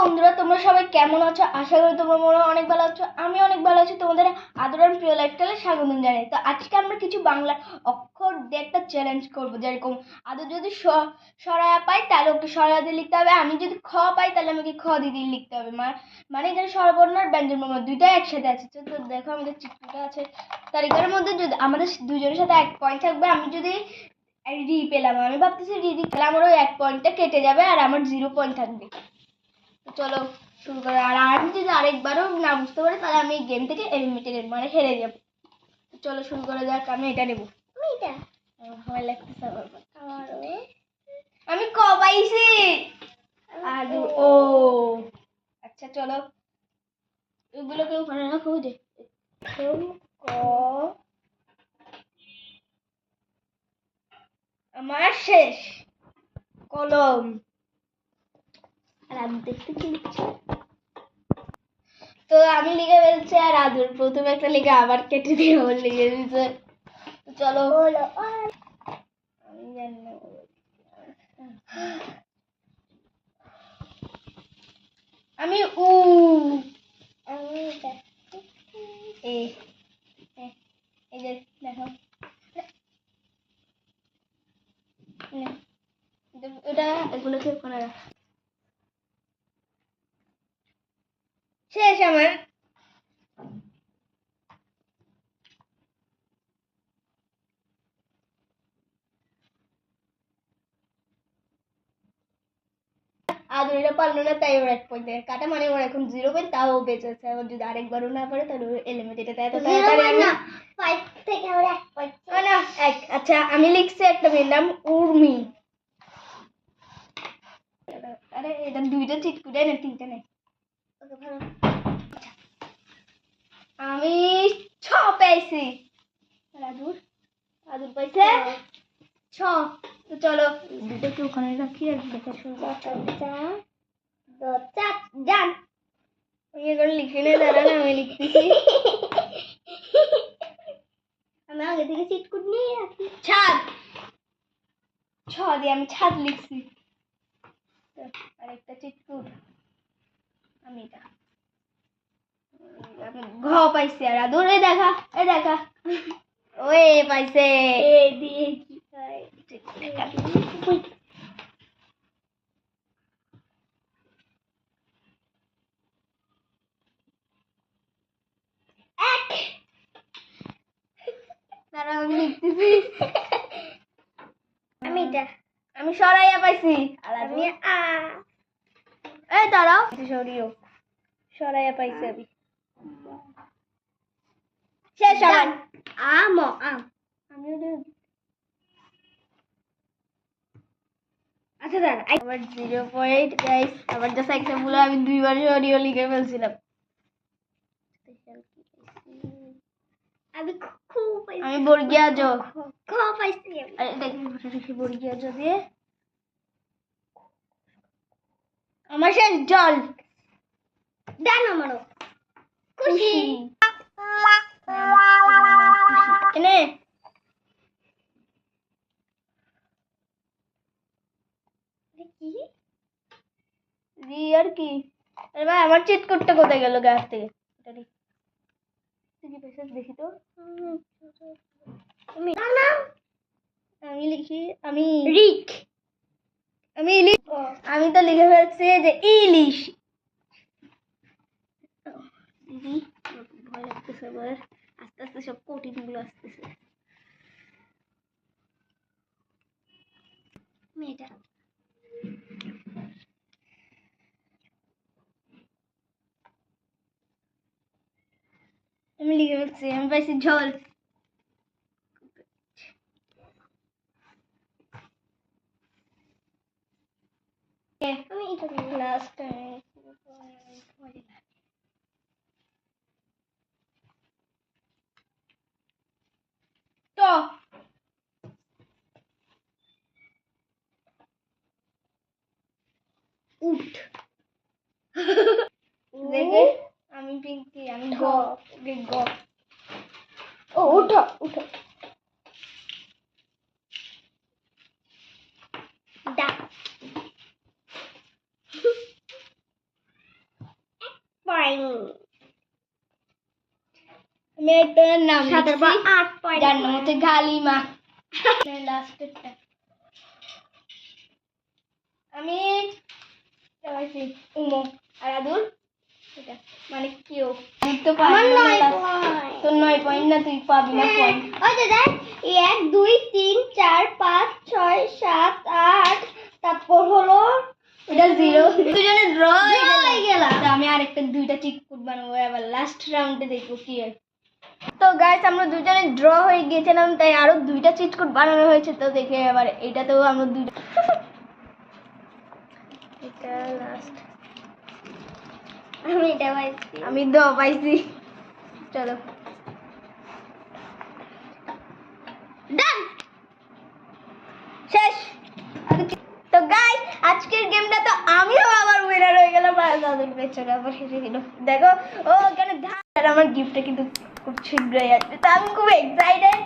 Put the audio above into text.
বন্ধুরা, তোমরা সবাই কেমন আছো? আশা করি তোমরা মনে অনেক ভালো আছো আমি অনেক ভালো আছি। তোমাদের আদরান প্রিয় লাইফস্টাইলে স্বাগত জানাই। তো আজকে আমরা কিছু বাংলা অক্ষর দিয়ে একটা চ্যালেঞ্জ করব, যেরকম আদর যদি সরায়া পাই, তাহলে ওকে সরায়া দিয়ে লিখতে হবে। আমি যদি খ পাই, তাহলে আমাকে খ দিয়ে লিখতে হবে। মানে এখানে আর ব্যঞ্জন বর্ণ দুইটাই একসাথে আছে। তো দেখো আমাদের চিত্রটা আছে। তালিকার মধ্যে যদি আমাদের দুজনের সাথে এক পয়েন্ট থাকবে, আমি যদি রি পেলাম, আমি ভাবতেছি রি রি পেলে আমার ওই এক পয়েন্টটা কেটে যাবে আর আমার জিরো পয়েন্ট থাকবে। চলো শুরু করো। আর আমি যদি আরেকবারও না বুঝতে পারি তাহলে আমি গেম থেকে এলিমিটেড মানে হেরে যাব। চলো শুরু করা যাক আমি এটা নেব। এটা। আমার লাগতেছে আবার। আমি ক পাইছি? আর ও। আচ্ছা চলো। এগুলোকে ওখানে রাখো ওই যে প্রথম ক? আমার শেষ। কলম। আর আমি দেখতে কি লিখছি তো আমি লিখে ফেলছি আর আদুর প্রথমে একটা লিখে আবার কেটে দিয়ে আবার লিখে দিচ্ছে চলো। হলো আমি জানি না আমি উ। আমি এ এই যে দেখো। এটা এগুলোকে ওখানে রাখ। শেষ আমার। আদর পারল না তাই ওর এক পয়েন্ট দেয়। কাটা মানে ওর এখন জিরো পয়েন্ট তাও ও বেঁচে আছে আবার যদি আরেকবারও না পারে তাহলে এলিমিনেটেড তাই তো Zero তাড়াতাড়ি এক আচ্ছা আমি লিখছি একটা মেয়ের নাম উর্মি। আরে এটা দুইটা চিটকুটে না? তিনটা নেই। আমি ছ পেয়েছি। রাজুর? রাজুর পাইছে ছ। তো চলো দুটো কি ওখানে রাখি আর দেখে জান ইয়ে করে লিখে নে না আমি লিখতেছি। আমি আগে থেকে চিটকুট নিয়ে রাখি ছাদ। ছ দিয়ে আমি ছাদ লিখছি। আরেকটা চিটকুট আমি এটা আমি ঘ পাইছি? আর আদুর এই দেখা এই দেখা। ওই পাইছে। এ দিয়ে কি হয়? এক! আমি আমি এটা আমি সরাইয়া পাইছি। আর আমি আমি আ। এই দাঁড়াও। সরিও। সরাইয়া পাইছি আমি শেষ আমার আম আম আমিও আচ্ছা দাঁড়া আমার জিরো পয়েন্ট গাইস আমার জাস্ট আমি দুইবার সরিও লিখে ফেলছিলাম। আমি আমি বর্গিয়া জ। খুব পাইছি দেখি বর্গিয়া জ দিয়ে। আমার শেষ জল। ডান আমারও। খুশি। এনে। কি? রি আর কি? আরে ভাই আমার চিট করতে কোথায় গেল গাছ থেকে? তুই দেখি তো? আমি লিখি আমি রিক। আমি আমি তো লিখে ফেলছি যে ইলিশ। ভয় লাগতেছে আস্তে আস্তে সব কঠিনগুলো আসতেছে মেয়েটা আমি লিখে ফেলছি আমি পাইছি ঝোল আমি এটা নিয়ে লাস্ট তো উঠ দেখে আমি পিঙ্কি আমি গ ওকে গ ও উঠো উঠো ডা পাইনি আমি একটা নাম সাতের পর লিখছি আট পয়েন্ট যার নাম হচ্ছে গালিমা লাস্টেরটা আমি পাইছি উমো। আর আদুর এটা মানে কেউ। আমি তো আমার তোর নয় পয়েন্ট না তুই পাবি না পয়েন্ট দেখ এক দুই তিন চার পাঁচ ছয় সাত আট তারপর হলো ওটা জিরো দুজনে ড্র হয়ে গেল আমি আরেকটা দুইটা চিটকুট বানাবো এবার লাস্ট রাউন্ডে দেখব কি হয়। তো গাইস আমরা দুজনে ড্র হয়ে গিয়েছিলাম তাই আরও দুইটা চিটকুট বানানো হয়েছে তো দেখে এবার এটাতেও আমরা দুইটা এটা লাস্ট আমি এটা পাইছি। চলো। ডান শেষ। তো গাইস আজকের গেমটা তো আমিও আবার উইনার হয়ে গেলাম, আর দাদুর পেছনে আবার হেসে গেল দেখো, ও কেন ধান। আমার গিফটটা কিন্তু খুব শীঘ্রই আসবে। তা আমি খুব এক্সাইটেড